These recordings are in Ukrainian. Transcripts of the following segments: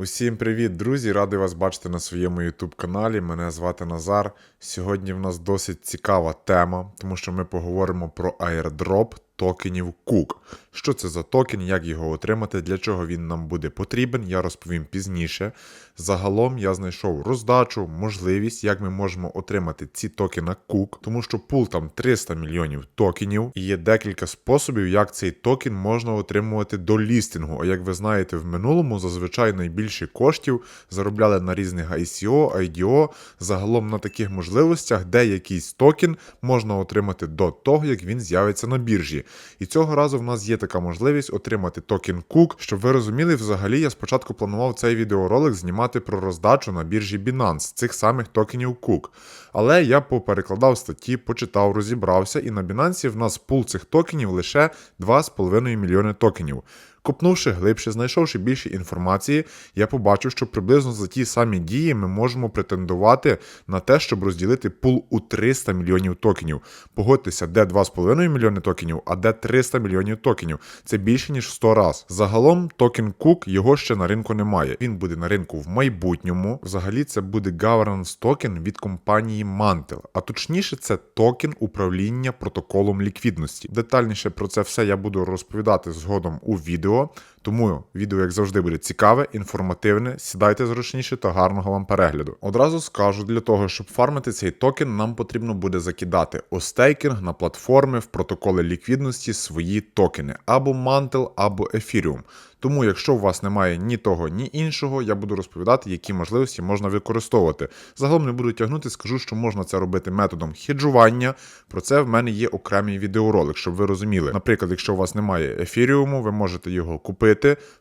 Усім привіт, друзі! Радий вас бачити на своєму YouTube каналі. Мене звати Назар. Сьогодні в нас досить цікава тема, тому що ми поговоримо про airdrop токенів Cook. Що це за токен, як його отримати, для чого він нам буде потрібен, я розповім пізніше. Загалом я знайшов роздачу, можливість, як ми можемо отримати ці токени Cook, тому що пул там 300 мільйонів токенів, і є декілька способів, як цей токен можна отримувати до лістингу. А як ви знаєте, в минулому зазвичай найбільше коштів заробляли на різних ICO, IDO, загалом на таких можливостях, де якийсь токен можна отримати до того, як він з'явиться на біржі. І цього разу в нас є така можливість отримати токен Cook. Щоб ви розуміли, взагалі я спочатку планував цей відеоролик знімати про роздачу на біржі Binance цих самих токенів Cook. Але я поперекладав статті, почитав, розібрався, і на Binance в нас пул цих токенів лише 2,5 мільйони токенів. Копнувши глибше, знайшовши більше інформації, я побачив, що приблизно за ті самі дії ми можемо претендувати на те, щоб розділити пул у 300 мільйонів токенів. Погодьтеся, де 2,5 мільйони токенів, а де 300 мільйонів токенів. Це більше ніж 100 раз. Загалом токен Cook його ще на ринку немає. Він буде на ринку в майбутньому. Взагалі, це буде governance токен від компанії Mantle. А точніше, це токен управління протоколом ліквідності. Детальніше про це все я буду розповідати згодом у відео що тому відео, як завжди, буде цікаве, інформативне. Сідайте зручніше та гарного вам перегляду. Одразу скажу, для того, щоб фармити цей токен, нам потрібно буде закидати у стейкінг на платформи в протоколи ліквідності свої токени або Mantle, або Ethereum. Тому, якщо у вас немає ні того, ні іншого, я буду розповідати, які можливості можна використовувати. Загалом не буду тягнути, скажу, що можна це робити методом хеджування. Про це в мене є окремий відеоролик, щоб ви розуміли. Наприклад, якщо у вас немає ефіріуму, ви можете його купити,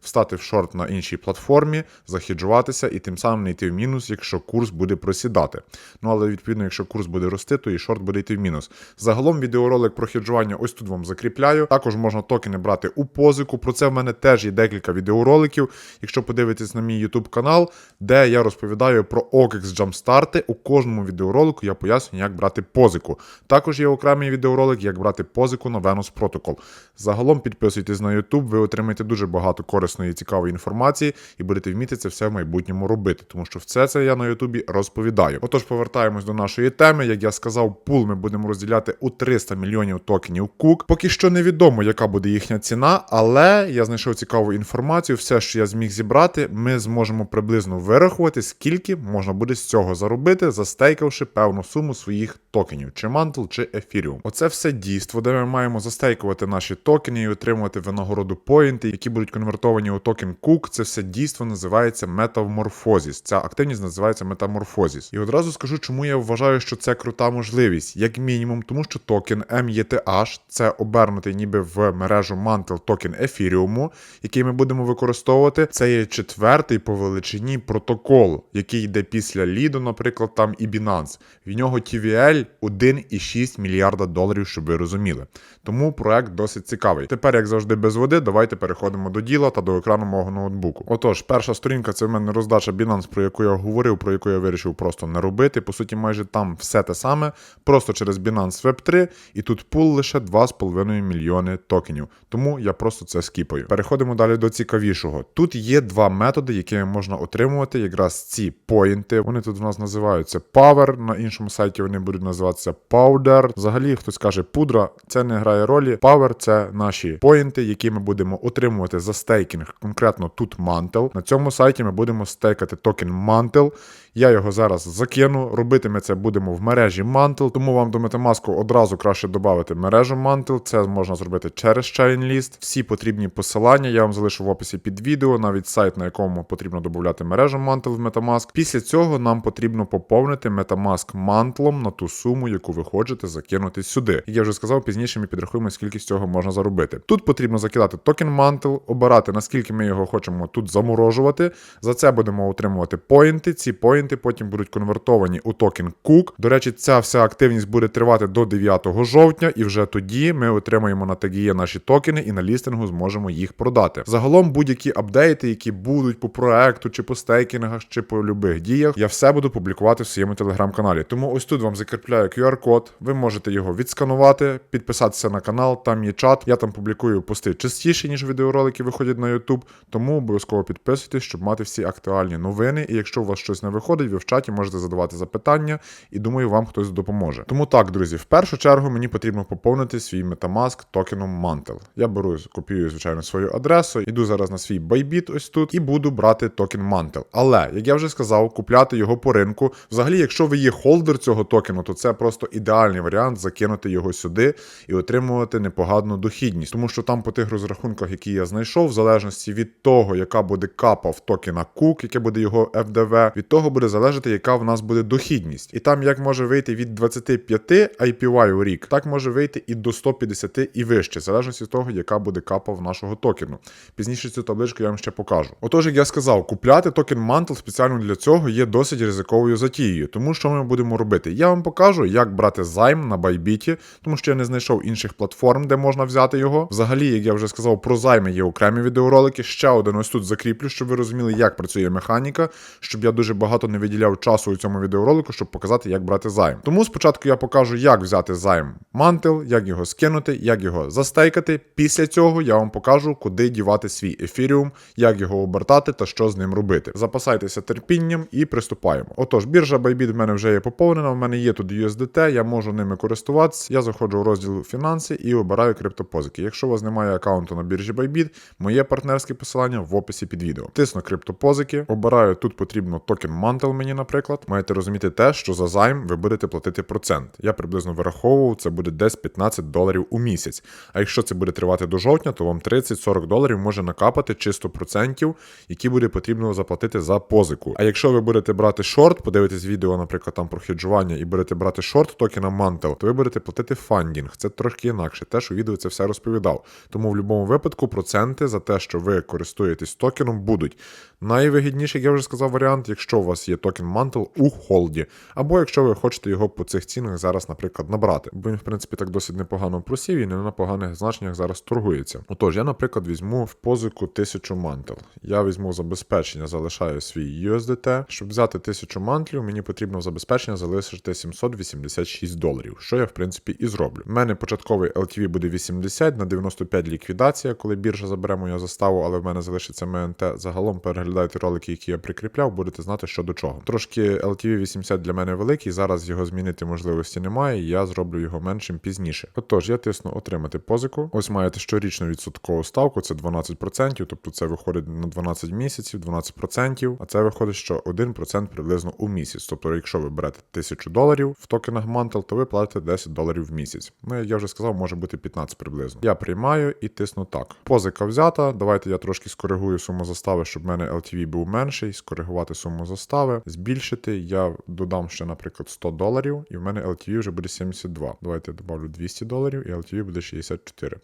встати в шорт на іншій платформі, захеджуватися і тим самим не йти в мінус, якщо курс буде просідати. Ну але відповідно, якщо курс буде рости, то і шорт буде йти в мінус. Загалом відеоролик про хеджування ось тут вам закріпляю. Також можна токени брати у позику. Про це в мене теж є декілька відеороликів. Якщо подивитись на мій YouTube канал, де я розповідаю про OKEX Jumpstart, у кожному відеоролику я пояснюю, як брати позику. Також є окремий відеоролик, як брати позику на Venus Protocol. Загалом підписуйтесь на YouTube, ви отримаєте дуже багато корисної і цікавої інформації і будете вміти це все в майбутньому робити, тому що все це я на Ютубі розповідаю. Отож, повертаємось до нашої теми. Як я сказав, пул ми будемо розділяти у 300 мільйонів токенів Cook. Поки що невідомо, яка буде їхня ціна, але я знайшов цікаву інформацію. Все, що я зміг зібрати, ми зможемо приблизно вирахувати, скільки можна буде з цього заробити, застейкавши певну суму своїх токенів, чи мантл, чи ефіріум. Оце все дійство, де ми маємо застейкувати наші токени і отримувати винагороду поінти, які будуть конвертовані у токен Cook. Це все дійство називається метаморфозіс. Ця активність називається метаморфозіс. І одразу скажу, чому я вважаю, що це крута можливість, як мінімум, тому що токен METH це обернутий ніби в мережу Mantle токен ефіріуму, який ми будемо використовувати. Це є четвертий по величині протокол, який йде після Lido, наприклад, там і Binance. В нього TVL 1,6 мільярда доларів, щоб ви розуміли. Тому проект досить цікавий. Тепер, як завжди, без води, давайте переходимо до діла та до екрану мого ноутбуку. Отож, перша сторінка це в мене роздача Binance, про яку я говорив, про яку я вирішив просто не робити. По суті, майже там все те саме, просто через Binance Web 3, і тут пул лише 2,5 мільйони токенів. Тому я просто це скіпаю. Переходимо далі до цікавішого. Тут є два методи, якими можна отримувати якраз ці поінти. Вони тут у нас називаються Power, на іншому сайті вони будуть називатися Powder. Взагалі, хтось каже пудра, це не грає ролі. Power це наші поінти, які ми будемо отримувати за стейкінг. Конкретно тут Mantle. На цьому сайті ми будемо стейкати токен Mantle. Я його зараз закину. Робити ми це будемо в мережі Mantle, тому вам до Metamask одразу краще додати мережу Mantle. Це можна зробити через ChainList. Всі потрібні посилання я вам залишу в описі під відео, навіть сайт, на якому потрібно додати мережу Mantle в Metamask. Після цього нам потрібно поповнити Metamask Mantle на ту суму, яку ви хочете закинути сюди. Як я вже сказав, пізніше ми підрахуємо, скільки з цього можна заробити. Тут потрібно закидати токен Mantle, обирати наскільки ми його хочемо тут заморожувати. За це будемо отримувати поінти. Ці поінти потім будуть конвертовані у токен Cook. До речі, ця вся активність буде тривати до 9 жовтня, і вже тоді ми отримаємо на TGE наші токени і на лістингу зможемо їх продати. Загалом будь-які апдейти, які будуть по проекту, чи по стейкінгах, чи по любих діях, я все буду публікувати в своєму телеграм-каналі. Тому ось тут вам закріпляю QR-код. Ви можете його відсканувати, підписатися на канал, там є чат. Я там публікую пости частіше, ніж відеоролики виходять на YouTube. Тому обов'язково підписуйтесь, щоб мати всі актуальні новини. І якщо у вас щось не виходить, ви в чаті можете задавати запитання, і думаю, вам хтось допоможе. Тому так, друзі, в першу чергу мені потрібно поповнити свій Metamask токеном Mantle. Я беру, копіюю, звичайно, свою адресу, йду зараз на свій Bybit ось тут і буду брати токен Mantle. Але, як я вже сказав, купляти його по ринку. Взагалі, якщо ви є холдер цього токену, то це просто ідеальний варіант закинути його сюди і отримувати непогану дохідність. Тому що там по тих розрахунках, які я знайшов, в залежності від того, яка буде капа в токена Cook, яке буде його FDV, від того буде залежати, яка в нас буде дохідність. І там як може вийти від 25 IPY у рік, так може вийти і до 150 і вище, в залежності від того, яка буде капа в нашого токену. Пізніше цю табличку я вам ще покажу. Отож, як я сказав, купляти токен Mantle спеціально для цього є досить ризиковою затією. Тому що ми будемо робити? Я вам покажу, як брати займ на Bybit, тому що я не знайшов інших платформ, де можна взяти його. Взагалі, як я вже сказав, про займи є окремі відеоролики. Ще один ось тут закріплю, щоб ви розуміли, як працює механіка, щоб я дуже багато не виділяв часу у цьому відеоролику, щоб показати, як брати займ. Тому спочатку я покажу, як взяти займ мантел, як його скинути, як його застейкати. Після цього я вам покажу, куди дівати свій ефіріум, як його обертати та що з ним робити. Запасайтеся терпінням і приступаємо. Отож, біржа Bybit в мене вже є поповнена. В мене є тут USDT, я можу ними користуватися. Я заходжу в розділ фінанси і обираю криптопозики. Якщо у вас немає аккаунту на біржі Bybit, моє партнерське посилання в описі під відео. Тисну криптопозики, обираю тут потрібно токен Mantle мені, наприклад. Маєте розуміти те, що за займ ви будете платити процент. Я приблизно вираховував, це буде десь 15 доларів у місяць. А якщо це буде тривати до жовтня, то вам 30-40 доларів може накапати чисто процентів, які буде потрібно заплатити за позику. А якщо ви будете брати шорт, подивитесь відео, наприклад, там про хеджування, і будете брати шорт токена Mantle, то ви будете платити фандінг. Це трошки інакше. Теж у відео це все розповідав. Тому в будь-якому випадку проценти за те, що ви користуєтесь токеном, будуть. Найвигідніший, я вже сказав, варіант, якщо у вас є токен Mantle у холді, або якщо ви хочете його по цих цінах зараз, наприклад, набрати. Бо він, в принципі, так досить непогано просів і не на поганих значеннях зараз торгується. Отож, я, наприклад, візьму в позику 1000 мантел. Я візьму забезпечення, залишаю свій USDT. Щоб взяти 1000 мантлів, мені потрібно в забезпечення залишити 786 доларів, що я, в принципі, і зроблю. У мене початковий LTV буде 80 на 95 ліквідація, коли біржа забере мою заставу, але в мене залишиться МНТ. Загалом переглядайте ролики, які я прикріпляв, будете знати, що до чого. Трошки LTV 80 для мене великий, зараз його змінити можливості немає, я зроблю його меншим пізніше. Отож, я тисну отримати позику. Ось маєте щорічну відсоткову ставку, це 12%, тобто це виходить на 12 місяців, 12%, а це виходить, що 1% приблизно у місяць. Тобто, якщо ви берете 1000 доларів в токенах Mantle, то ви платите 10 доларів в місяць. Ну, як я вже сказав, може бути 15 приблизно. Я приймаю і тисну так. Позика взята. Давайте я трошки скоригую суму застави, щоб в мене LTV був менший, скоригувати суму застави, збільшити. Я додам ще, наприклад, 100 доларів, і в мене LTV вже буде 72. Давайте я добавлю 200 доларів, і LTV буде 64.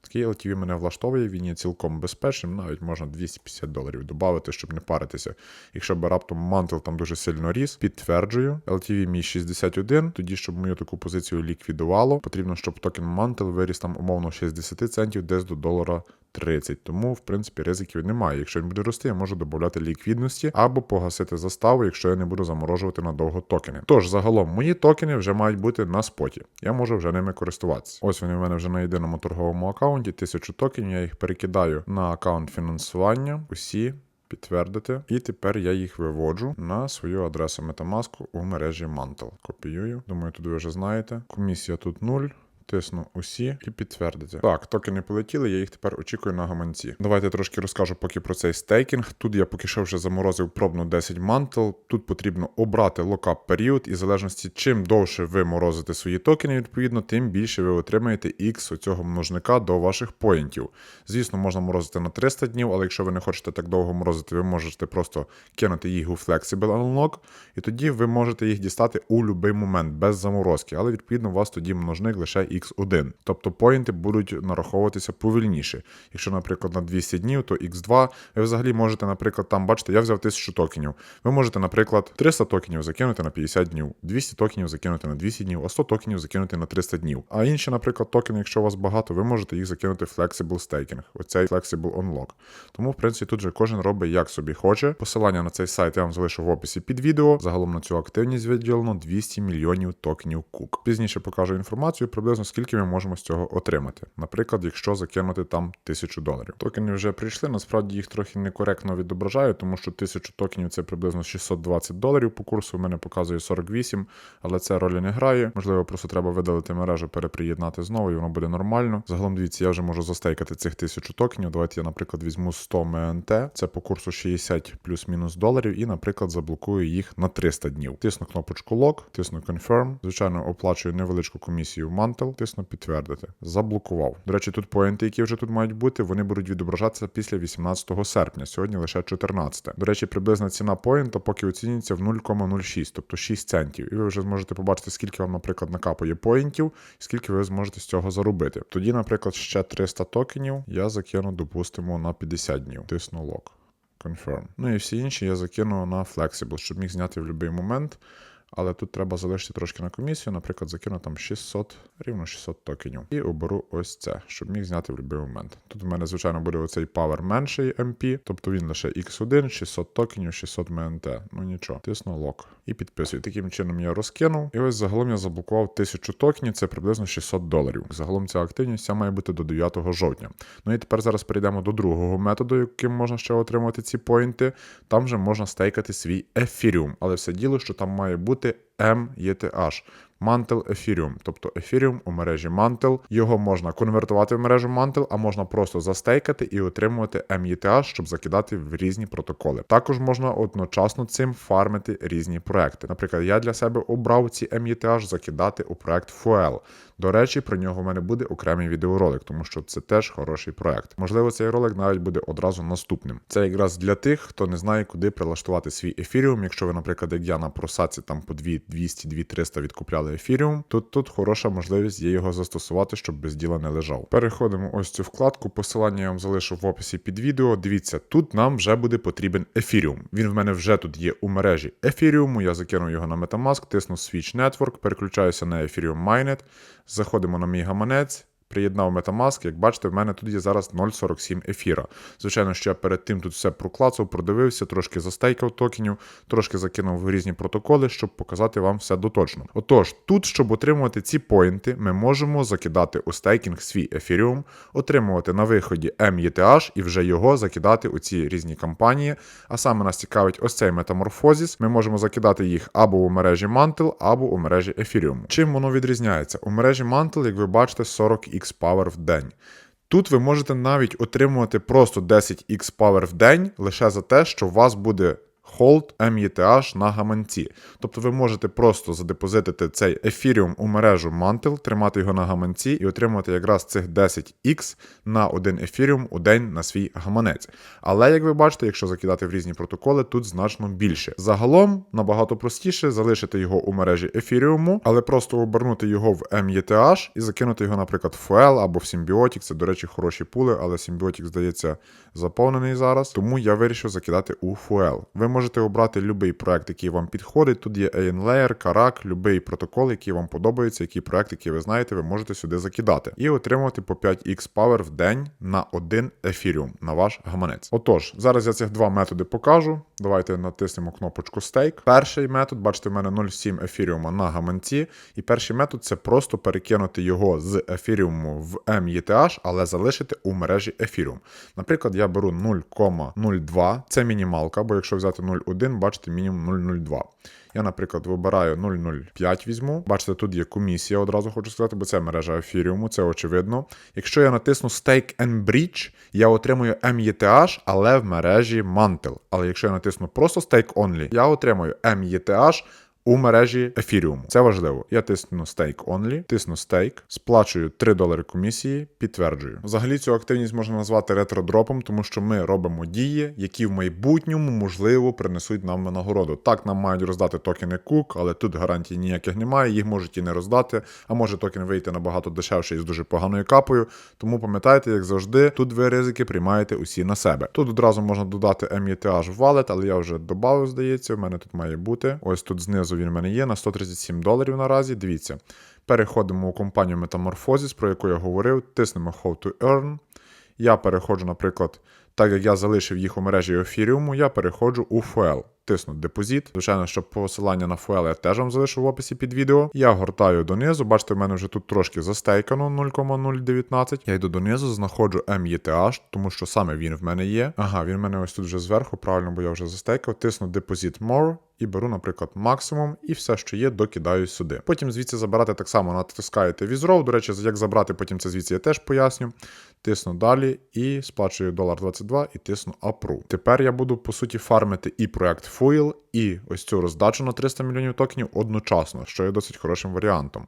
Такий LTV мене влаштовує, він є цілком безпечним, навіть можна 250 доларів додати, щоб не паритися. Якщо б раптом мантел там дуже сильно ріс, підтверджую, LTV мій 61, тоді, щоб мою таку позицію ліквідувало, потрібно, щоб токен мантел виріс там умовно 60 центів десь до долара 30. Тому, в принципі, ризиків немає. Якщо він буде рости, я можу додати ліквідності або погасити заставу, якщо я не буду заморожувати надовго токени. Тож, загалом, мої токени вже мають бути на споті. Я можу вже ними користуватися. Ось вони в мене вже на єдиному торговому аккаунті, 1000 токенів, я їх перекидаю на аккаунт фінансування. Усі. Підтвердити, і тепер я їх виводжу на свою адресу Metamask у мережі Mantle. Копіюю. Думаю, тут ви вже знаєте. Комісія тут 0. Тисну усі і підтвердити. Так, токени полетіли, я їх тепер очікую на гаманці. Давайте трошки розкажу поки про цей стейкінг. Тут я поки що вже заморозив пробну 10 мантл. Тут потрібно обрати локап період, і в залежності, чим довше ви морозите свої токени, відповідно, тим більше ви отримаєте X оцього множника до ваших поінтів. Звісно, можна морозити на 300 днів, але якщо ви не хочете так довго морозити, ви можете просто кинути їх у Flexible Unlock, і тоді ви можете їх дістати у будь-який момент без заморозки. Але відповідно у вас тоді множник лише X1. Тобто поінти будуть нараховуватися повільніше. Якщо, наприклад, на 200 днів, то X2. Ви взагалі можете, наприклад, там бачите, я взяв 1000 токенів. Ви можете, наприклад, 300 токенів закинути на 50 днів, 200 токенів закинути на 200 днів, а 100 токенів закинути на 300 днів. А інші, наприклад, токени, якщо у вас багато, ви можете їх закинути в Flexible Staking, оцей Flexible Unlock. Тому, в принципі, тут же кожен робить як собі хоче. Посилання на цей сайт я вам залишу в описі під відео. Загалом на цю активність виділено 200 мільйонів токенів кук. Пізніше покажу інформацію приблизно скільки ми можемо з цього отримати. Наприклад, якщо закинути там 1000 доларів. Токени вже прийшли. Насправді їх трохи некоректно відображаю, тому що 1000 токенів це приблизно 620 доларів по курсу. У мене показує 48, але це ролі не грає. Можливо, просто треба видалити мережу, переприєднати знову, і воно буде нормально. Загалом дивіться, я вже можу застейкати цих 1000 токенів. Давайте я, наприклад, візьму 100 МНТ. Це по курсу 60 плюс-мінус доларів, і, наприклад, заблокую їх на 300 днів. Тисну кнопочку Lock, тисну Confirm. Звичайно, оплачую невеличку комісію в Mantle, тисну підтвердити. Заблокував. До речі, тут поінти, які вже тут мають бути, вони будуть відображатися після 18 серпня. Сьогодні лише 14. До речі, приблизна ціна поінта поки оцінюється в 0,06, тобто 6 центів. І ви вже зможете побачити, скільки вам, наприклад, накапає поінтів, і скільки ви зможете з цього заробити. Тоді, наприклад, ще 300 токенів я закину, допустимо, на 50 днів. Тисну лок. Confirm. Ну і всі інші я закину на Flexible, щоб міг зняти в будь-який момент. Але тут треба залишити трошки на комісію, наприклад, закину там 600, рівно 600 токенів. І оберу ось це, щоб міг зняти в будь-який момент. Тут в мене, звичайно, буде оцей Power менший MP, тобто він лише X1, 600 токенів, 600 МНТ. Ну нічого, тисну лок. І підписую. Таким чином я розкинув. І ось загалом я заблокував 1000 токенів, це приблизно 600 доларів. Загалом ця активність вся має бути до 9 жовтня. Ну і тепер зараз перейдемо до другого методу, яким можна ще отримати ці поінти. Там вже можна стейкати свій ефіріум. Але все діло, що там має бути METH. Mantle Ethereum, тобто Ethereum у мережі Mantle. Його можна конвертувати в мережу Mantle, а можна просто застейкати і отримувати METH, щоб закидати в різні протоколи. Також можна одночасно цим фармити різні проекти. Наприклад, я для себе обрав ці METH закидати у проект Fuel. До речі, про нього в мене буде окремий відеоролик, тому що це теж хороший проект. Можливо, цей ролик навіть буде одразу наступним. Це якраз для тих, хто не знає, куди прилаштувати свій ефіріум. Якщо ви, наприклад, як я на просаці там по 2 200 2300 відкупляли ефіріум, то тут хороша можливість є його застосувати, щоб без діла не лежав. Переходимо ось цю вкладку. Посилання я вам залишу в описі під відео. Дивіться, тут нам вже буде потрібен ефіріум. Він в мене вже тут є у мережі ефіріуму. Я закинув його на Metamask, тисну Switch Network, переключаюся на Ethereum Mainnet, заходимо на мій гаманець. Приєднав Metamask, як бачите, в мене тут є зараз 0,47 ефіра. Звичайно, що я перед тим тут все проклацав, продивився, трошки застейкав токенів, трошки закинув в різні протоколи, щоб показати вам все доточно. Отож, тут, щоб отримувати ці поінти, ми можемо закидати у стейкінг свій ефіріум, отримувати на виході METH і вже його закидати у ці різні кампанії. А саме нас цікавить ось цей метаморфозіс. Ми можемо закидати їх або у мережі Mantle, або у мережі Ethereum. Чим воно відрізняється? У мережі Mantle, як ви бачите, 40 x Power в день. Тут ви можете навіть отримувати просто 10 x Power в день лише за те, що у вас буде Hold METH на гаманці. Тобто ви можете просто задепозитити цей ефіріум у мережу Mantle, тримати його на гаманці і отримати якраз цих 10x на один ефіріум у день на свій гаманець. Але, як ви бачите, якщо закидати в різні протоколи, тут значно більше. Загалом набагато простіше залишити його у мережі ефіріуму, але просто обернути його в METH і закинути його, наприклад, в FL або в Symbiotic. Це, до речі, хороші пули, але Symbiotic, здається, заповнений зараз. Тому я вирішив закидати у FL. Ви можете обрати будь-який проект, який вам підходить. Тут є ANLayer, Karak, будь-який протокол, який вам подобається, який проект, який ви знаєте, ви можете сюди закидати. І отримувати по 5x Power в день на один ефіріум на ваш гаманець. Отож, зараз я цих два методи покажу. Давайте натиснемо кнопочку Stake. Перший метод, бачите, в мене 0,7 ефіріума на гаманці. І перший метод це просто перекинути його з ефіріуму в METH, але залишити у мережі ефіріум. Наприклад, я беру 0,02, це мінімалка, бо якщо взяти 0,1, бачите, мінімум 0,02. Я, наприклад, вибираю 0,05 візьму. Бачите, тут є комісія, одразу хочу сказати, бо це мережа ефіріуму, це очевидно. Якщо я натисну Stake and Bridge, я отримую METH, але в мережі Mantle. Але якщо я натисну просто Stake Only, я отримую METH у мережі Ethereum. Це важливо. Я тисну Stake Only, тисну Stake, сплачую 3 долари комісії, підтверджую. Взагалі цю активність можна назвати ретродропом, тому що ми робимо дії, які в майбутньому можливо принесуть нам винагороду. Так нам мають роздати токени Cook, але тут гарантій ніяких немає. Їх можуть і не роздати, а може токен вийти набагато дешевше і з дуже поганою капою. Тому пам'ятайте, як завжди, тут ви ризики приймаєте усі на себе. Тут одразу можна додати METH в wallet, але я вже додав, здається. В мене тут має бути. Ось тут знизу він в мене є на 137 доларів наразі. Дивіться. Переходимо у компанію Metamorphosis, про яку я говорив, тиснемо How to Earn. Я переходжу, наприклад, так як я залишив їх у мережі Ethereum, я переходжу у Fuel. Тисну депозит. Звичайно, що посилання на Fuel я теж вам залишу в описі під відео. Я гортаю донизу. Бачите, в мене вже тут трошки застейкано 0,019. Я йду донизу, знаходжу METH, тому що саме він в мене є. Ага, він в мене ось тут вже зверху, правильно, бо я вже застейкав. Тисну депозит More. І беру, наприклад, максимум, і все, що є, докидаю сюди. Потім звідси забирати так само натискаєте візров. До речі, як забрати потім це звідси я теж поясню. Тисну далі і сплачую $1.22 і тисну Approve. Тепер я буду по суті фармити і проект Fuel, і ось цю роздачу на 300 мільйонів токенів одночасно, що є досить хорошим варіантом.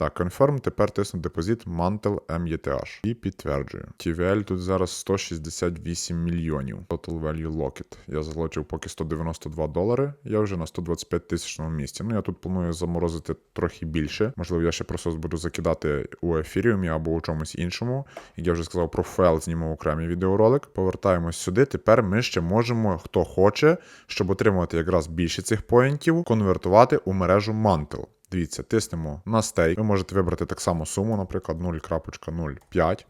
Так, Confirm, тепер тисну депозит Mantle METH. І підтверджую. TVL тут зараз 168 мільйонів. Total Value Locked. Я залочив поки 192 долари. Я вже на 125 тисячному місці. Ну я тут планую заморозити трохи більше. Можливо, я ще просто буду закидати у ефіріумі або у чомусь іншому. Як я вже сказав, про файл зніму окремий відеоролик. Повертаємось сюди. Тепер ми ще можемо, хто хоче, щоб отримувати якраз більше цих поінтів, конвертувати у мережу Mantle. Дивіться, тиснемо на стейк. Ви можете вибрати так само суму, наприклад, 0.05.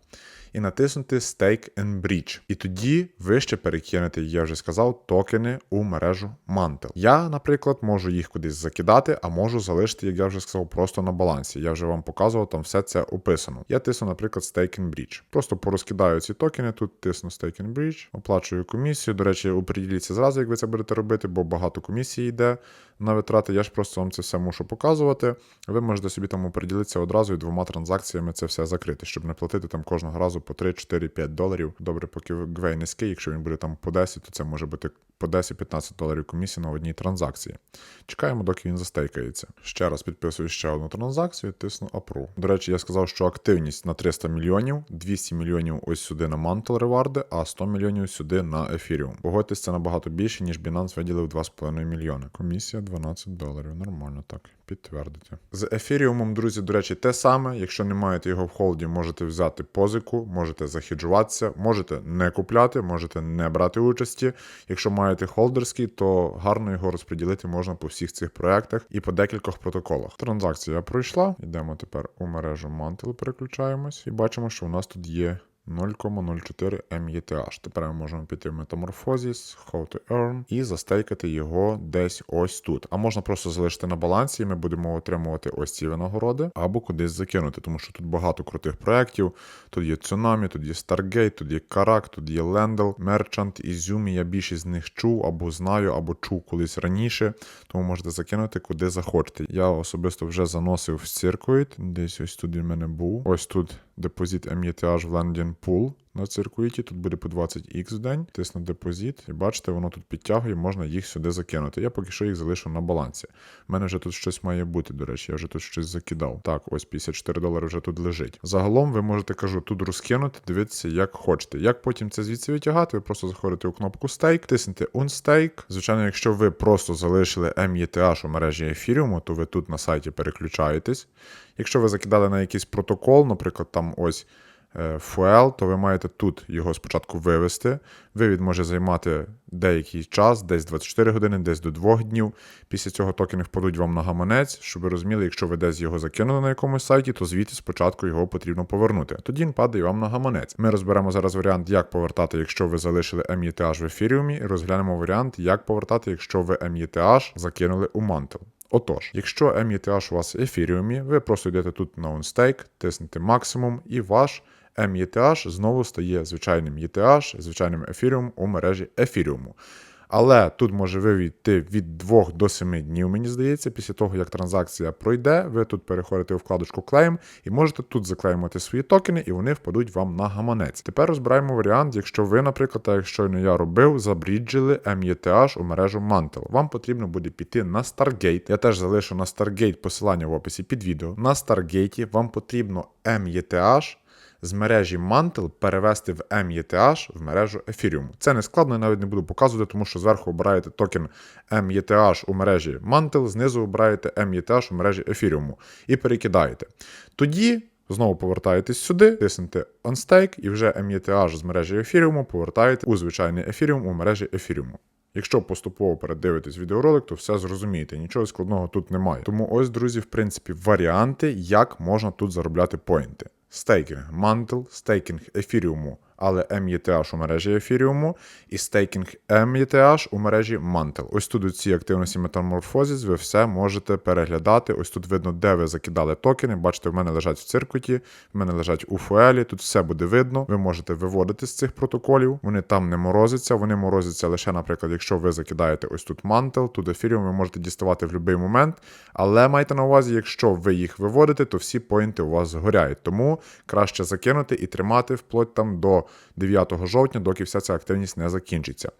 І натиснути Stake and Bridge. І тоді ви ще перекинете, я вже сказав, токени у мережу Mantle. Я, наприклад, можу їх кудись закидати, а можу залишити, як я вже сказав, просто на балансі. Я вже вам показував, там все це описано. Я тисну, наприклад, Stake and Bridge. Просто порозкидаю ці токени, тут тисну Stake and Bridge, оплачую комісію. До речі, оприділіться зразу, як ви це будете робити, бо багато комісій йде на витрати. Я ж просто вам це все мушу показувати. Ви можете собі там оприділитися одразу і двома транзакціями це все закрити, щоб не платити там кожного разу по 3, 4, 5 доларів. Добре, поки гвей низький, якщо він буде там по 10, то це може бути по 10-15 доларів комісії на одній транзакції. Чекаємо, доки він застейкається. Ще раз підписую ще одну транзакцію, тисну Approve. До речі, я сказав, що активність на 300 мільйонів, 200 мільйонів ось сюди на Mantle реварди, а 100 мільйонів сюди на Ethereum. Погодьтесь, це набагато більше, ніж Binance виділив 2,5 мільйони. Комісія 12 доларів. Нормально так. Підтвердити. З ефіріумом, друзі, до речі, те саме. Якщо не маєте його в холді, можете взяти позику, можете західжуватися, можете не купляти, можете не брати участі. Якщо маєте холдерський, то гарно його розподілити можна по всіх цих проектах і по декількох протоколах. Транзакція пройшла. Йдемо тепер у мережу Mantle, переключаємось і бачимо, що у нас тут є 0,04 METH. Тепер ми можемо піти в Metamorphosis, How to Earn і застейкати його десь ось тут. А можна просто залишити на балансі, і ми будемо отримувати ось ці винагороди, або кудись закинути, тому що тут багато крутих проєктів. Тут є Tsunami, тут є Stargate, тут є Karak, тут є Lendl, Merchant, Izumi. Я більшість з них чув або знаю, або чув колись раніше. Тому можете закинути куди захочете. Я особисто вже заносив в Circuit, десь ось тут він мене був. Ось тут депозит METH в Lending Pool на циркуїті. Тут буде по 20х в день. Тисну депозит, і бачите, воно тут підтягує, можна їх сюди закинути. Я поки що їх залишу на балансі. У мене вже тут щось має бути, до речі, я вже тут щось закидав. Так, ось 54 долари вже тут лежить. Загалом ви можете кажу, тут розкинути, дивитися, як хочете. Як потім це звідси витягати, ви просто заходите у кнопку Stake, тиснете Unstake. Звичайно, якщо ви просто залишили METH у мережі Ethereum, то ви тут на сайті переключаєтесь. Якщо ви закидали на якийсь протокол, наприклад, там ось Fuel, то ви маєте тут його спочатку вивести. Вивід може займати деякий час, десь 24 години, десь до 2 днів. Після цього токени впадуть вам на гаманець, щоб ви розуміли, якщо ви десь його закинули на якомусь сайті, то звідти спочатку його потрібно повернути. Тоді він падає вам на гаманець. Ми розберемо зараз варіант, як повертати, якщо ви залишили METH в ефіріумі, і розглянемо варіант, як повертати, якщо ви METH закинули у Mantle. Отож, якщо METH у вас в ефіріумі, ви просто йдете тут на OnStake, тиснете максимум, і ваш METH знову стає звичайним ETH, звичайним ефіріум у мережі ефіріуму. Але тут може вивійти від 2 до 7 днів, мені здається, після того, як транзакція пройде, ви тут переходите у вкладочку Claim і можете тут заклеймити свої токени, і вони впадуть вам на гаманець. Тепер розбираємо варіант, якщо ви, наприклад, так як щойно я робив, забріджили METH у мережу Mantle. Вам потрібно буде піти на Stargate. Я теж залишу на Stargate посилання в описі під відео. На Stargate вам потрібно METH з мережі Mantle перевести в METH в мережу Ethereum. Це не складно, я навіть не буду показувати, тому що зверху обираєте токен METH у мережі Mantle, знизу обираєте METH у мережі Ethereum і перекидаєте. Тоді знову повертаєтесь сюди, тиснете OnStake і вже METH з мережі Ethereum повертаєте у звичайний Ethereum у мережі Ethereum. Якщо поступово передивитесь відеоролик, то все зрозумієте. Нічого складного тут немає. Тому ось, друзі, в принципі, варіанти, як можна тут заробляти поінти. Стейкінг мантл стейкінг ефіріуму, але METH у мережі ефіріуму, і стейкінг METH у мережі Mantle. Ось тут у цій активності Metamorphosis ви все можете переглядати. Ось тут видно, де ви закидали токени. Бачите, в мене лежать в циркуті, в мене лежать у фуелі. Тут все буде видно. Ви можете виводити з цих протоколів. Вони там не морозяться. Вони морозяться лише, наприклад, якщо ви закидаєте ось тут Mantle, тут ефіріум ви можете діставати в будь-який момент. Але майте на увазі, якщо ви їх виводите, то всі поінти у вас згоряють. Тому краще закинути і тримати вплоть там до 9 жовтня, доки вся ця активність не закінчиться.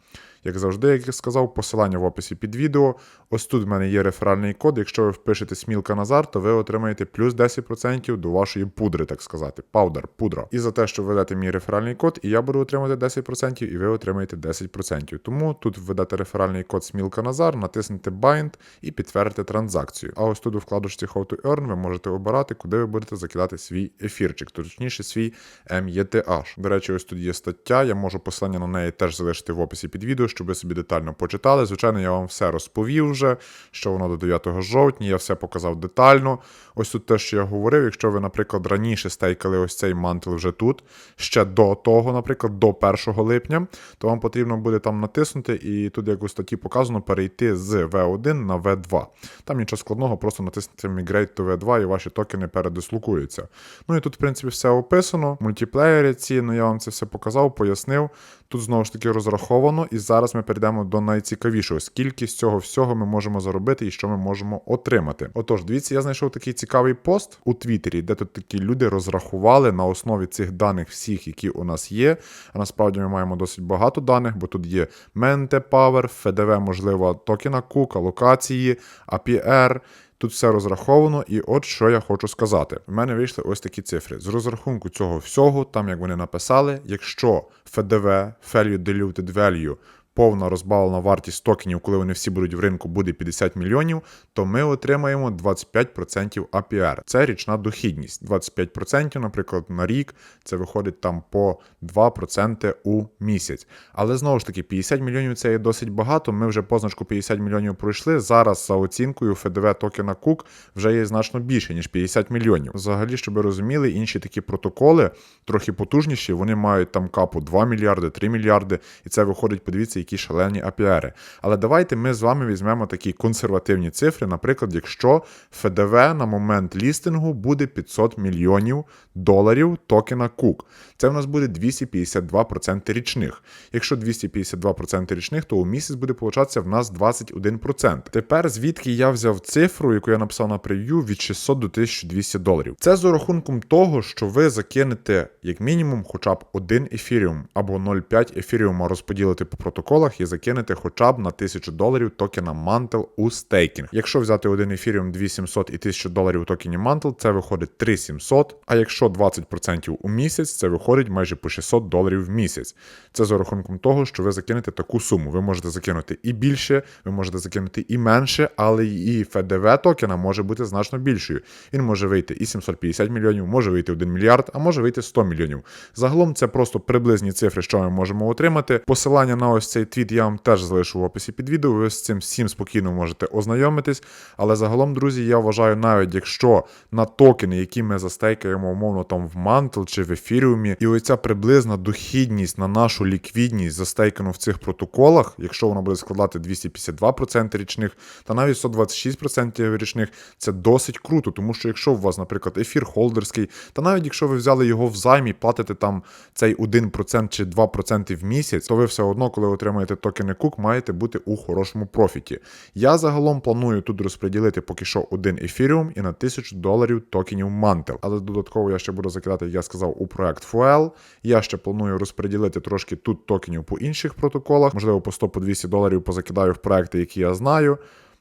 Як завжди, як я сказав, посилання в описі під відео. Ось тут в мене є реферальний код. Якщо ви впишете Смілка Назар, то ви отримаєте плюс 10% до вашої пудри, так сказати. Паудер, пудра. І за те, що введете мій реферальний код, і я буду отримати 10%, і ви отримаєте 10%. Тому тут введете реферальний код Смілка Назар, натиснете Bind і підтвердите транзакцію. А ось тут у вкладочці How to Earn ви можете обирати, куди ви будете закидати свій ефірчик, точніше свій METH. До речі, ось тут є стаття. Я можу посилання на неї теж залишити в описі під відео, щоб ви собі детально почитали. Звичайно, я вам все розповів вже, що воно до 9 жовтня, я все показав детально. Ось тут те, що я говорив, якщо ви, наприклад, раніше стейкали ось цей мантел вже тут, ще до того, наприклад, до 1 липня, то вам потрібно буде там натиснути, і тут, як у статті показано, перейти з V1 на V2. Там нічого складного, просто натиснути Migrate to V2 і ваші токени передислокуються. Ну і тут, в принципі, все описано. Мультиплеєри ці, ну я вам це все показав, пояснив. Тут знову ж таки розраховано, і зараз ми перейдемо до найцікавішого, скільки з цього всього ми можемо заробити і що ми можемо отримати. Отож, дивіться, я знайшов такий цікавий пост у Твіттері, де тут такі люди розрахували на основі цих даних всіх, які у нас є. А насправді ми маємо досить багато даних, бо тут є Mente Power, ФДВ, можливо, токена Кука, локації, APR. Тут все розраховано, і от що я хочу сказати. У мене вийшли ось такі цифри. З розрахунку цього всього, там як вони написали, якщо ФДВ, Value Diluted Value, повна розбавлена вартість токенів, коли вони всі будуть в ринку, буде 50 мільйонів, то ми отримаємо 25% APR. Це річна дохідність. 25%, наприклад, на рік це виходить там по 2% у місяць. Але знову ж таки, 50 мільйонів це є досить багато. Ми вже позначку 50 мільйонів пройшли. Зараз за оцінкою ФДВ токена Кук вже є значно більше, ніж 50 мільйонів. Взагалі, щоб ви розуміли, інші такі протоколи трохи потужніші, вони мають там капу 2 мільярди, 3 мільярди, і це виходить, подивіться, які шалені APR. Але давайте ми з вами візьмемо такі консервативні цифри. Наприклад, якщо ФДВ на момент лістингу буде 500 мільйонів доларів токена Кук. Це в нас буде 252% річних. Якщо 252% річних, то у місяць буде получатися в нас 21%. Тепер звідки я взяв цифру, яку я написав на прев'ю, від 600 до 1200 доларів. Це з рахунком того, що ви закинете як мінімум хоча б один ефіріум або 0,5 ефіріума розподілити по протоколах і закинете хоча б на 1000 доларів токена Mantle у стейкінг. Якщо взяти один ефіріум 2700 і 1000 доларів у токені Mantle, це виходить 3700, а якщо 20% у місяць, це виходить майже по 600 доларів в місяць. Це за рахунком того, що ви закинете таку суму. Ви можете закинути і більше, ви можете закинути і менше, але і ФДВ токена може бути значно більшою. Він може вийти і 750 мільйонів, може вийти 1 мільярд, а може вийти 100 мільйонів. Загалом це просто приблизні цифри, що ми можемо отримати. Посилання на ось цей твіт я вам теж залишу в описі під відео. Ви з цим всім спокійно можете ознайомитись. Але загалом, друзі, я вважаю, навіть якщо на токени, які ми застейкаємо, умовно там в Mantle чи в ефіріумі, і оця приблизна дохідність на нашу ліквідність застейкану в цих протоколах, якщо вона буде складати 252% річних, та навіть 126% річних, це досить круто, тому що якщо у вас, наприклад, ефір холдерський, та навіть якщо ви взяли його в займі, платите там цей 1% чи 2% в місяць, то ви все одно, коли отримаєте отримаєте токени Cook, маєте бути у хорошому профіті. Я загалом планую тут розподілити поки що один ефіріум і на 1000 доларів токенів мантел. Але додатково я ще буду закидати, як я сказав, у проект Fuel. Я ще планую розподілити трошки тут токенів по інших протоколах, можливо, по 100 по 200 доларів позакидаю в проекти, які я знаю.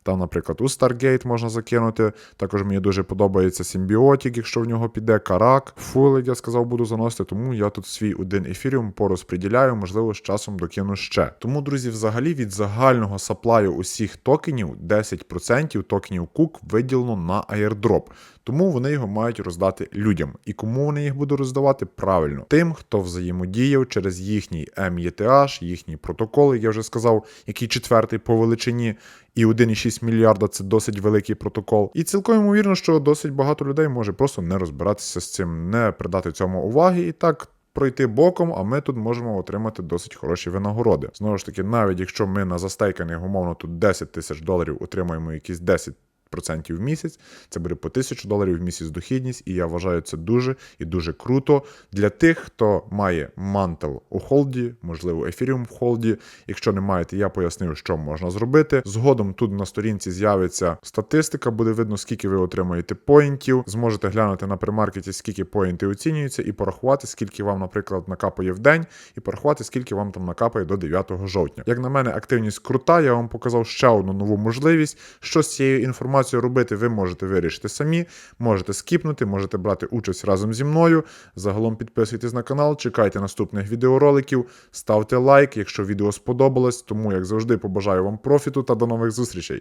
Там, наприклад, у Stargate можна закинути. Також мені дуже подобається Symbiotic, якщо в нього піде карак. Фул, як я сказав, буду заносити. Тому я тут свій один ефіріум порозподіляю, можливо, з часом докину ще. Тому, друзі, взагалі від загального саплаю усіх токенів 10% токенів Cook виділено на airdrop. Тому вони його мають роздати людям. І кому вони їх будуть роздавати правильно? Тим, хто взаємодіяв через їхній METH, їхній протокол, як я вже сказав, який четвертий по величині, і 1,6 мільярда це досить великий протокол. І цілком ймовірно, що досить багато людей може просто не розбиратися з цим, не придати цьому уваги і так. Пройти боком, а ми тут можемо отримати досить хороші винагороди. Знову ж таки, навіть якщо ми на застейканих умовно тут 10 тисяч доларів отримаємо якісь 10 процентів в місяць, це буде по 1000 доларів в місяць дохідність, і я вважаю це дуже і дуже круто для тих, хто має мантел у холді, можливо, ефіріум в холді. Якщо не маєте, я пояснив, що можна зробити. Згодом тут на сторінці з'явиться статистика, буде видно, скільки ви отримаєте поінтів. Зможете глянути на примаркеті, скільки поінти оцінюються, і порахувати, скільки вам, наприклад, накапає в день, і порахувати, скільки вам там накапає до 9 жовтня. Як на мене, активність крута. Я вам показав ще одну нову можливість. Що з цією інформацією робити, ви можете вирішити самі. Можете скіпнути, можете брати участь разом зі мною. Загалом підписуйтесь на канал, чекайте наступних відеороликів, ставте лайк, якщо відео сподобалось. Тому, як завжди, побажаю вам профіту та до нових зустрічей.